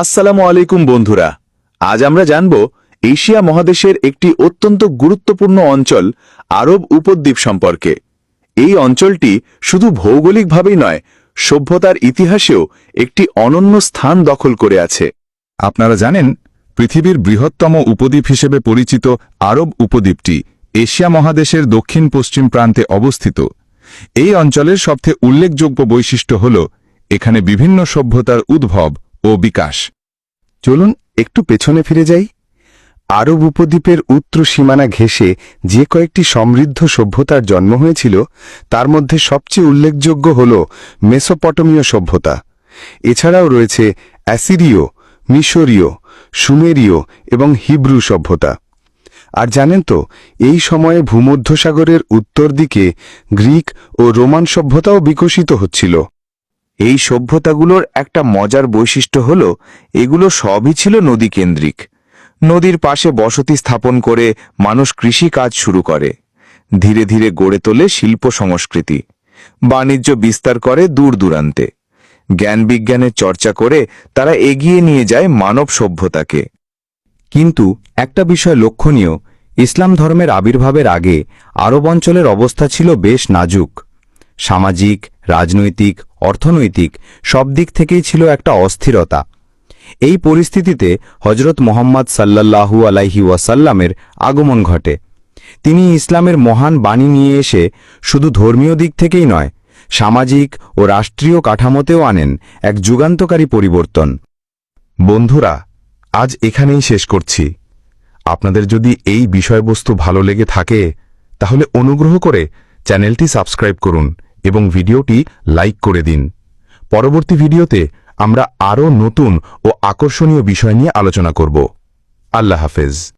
আসসালামু আলাইকুম, বন্ধুরা। আজ আমরা জানব, এশিয়া মহাদেশের একটি অত্যন্ত গুরুত্বপূর্ণ অঞ্চল আরব উপদ্বীপ সম্পর্কে। এই অঞ্চলটি শুধু ভৌগোলিকভাবেই নয়, সভ্যতার ইতিহাসেও একটি অনন্য স্থান দখল করে আছে। আপনারা জানেন, পৃথিবীর বৃহত্তম উপদ্বীপ হিসেবে পরিচিত আরব উপদ্বীপটি এশিয়া মহাদেশের দক্ষিণ পশ্চিম প্রান্তে অবস্থিত। এই অঞ্চলের সবচেয়ে উল্লেখযোগ্য বৈশিষ্ট্য হল, এখানে বিভিন্ন সভ্যতার উদ্ভব ও বিকাশ। চলুন একটু পেছনে ফিরে যাই। আরব উপদ্বীপের উত্তর সীমানা ঘেঁষে যে কয়েকটি সমৃদ্ধ সভ্যতার জন্ম হয়েছিল, তার মধ্যে সবচেয়ে উল্লেখযোগ্য হল মেসোপটমীয় সভ্যতা। এছাড়াও রয়েছে অ্যাসিরীয়, মিশরীয়, সুমেরীয় এবং হিব্রু সভ্যতা। আর জানেন তো, এই সময়ে ভূমধ্যসাগরের উত্তর দিকে গ্রিক ও রোমান সভ্যতাও বিকশিত হচ্ছিল। এই সভ্যতাগুলোর একটা মজার বৈশিষ্ট্য হল, এগুলো সবই ছিল নদীকেন্দ্রিক। নদীর পাশে বসতি স্থাপন করে মানুষ কৃষি কাজ শুরু করে। ধীরে ধীরে গড়ে তোলে শিল্প সংস্কৃতি। বাণিজ্য বিস্তার করে দূর দূরান্তে। জ্ঞান বিজ্ঞানের চর্চা করে তারা এগিয়ে নিয়ে যায় মানব সভ্যতাকে। কিন্তু একটা বিষয় লক্ষণীয়, ইসলাম ধর্মের আবির্ভাবের আগে আরব অঞ্চলের অবস্থা ছিল বেশ নাজুক। সামাজিক, রাজনৈতিক অর্থনৈতিক সব দিক থেকেই ছিল একটা অস্থিরতা। এই পরিস্থিতিতে হজরত মোহাম্মদ সাল্লাল্লাহু আলাইহি ওয়াসাল্লামের আগমন ঘটে। তিনি ইসলামের মহান বাণী নিয়ে এসে শুধু ধর্মীয় দিক থেকেই নয়, সামাজিক ও রাষ্ট্রীয় কাঠামোতেও আনেন এক যুগান্তকারী পরিবর্তন। বন্ধুরা, আজ এখানেই শেষ করছি। আপনাদের যদি এই বিষয়বস্তু ভালো লেগে থাকে, তাহলে অনুগ্রহ করে চ্যানেলটি সাবস্ক্রাইব করুন। এবং ভিডিওটি লাইক করে দিন। পরবর্তী ভিডিওতে আমরা আরও নতুন ও আকর্ষণীয় বিষয় নিয়ে আলোচনা করব। আল্লাহ হাফেজ।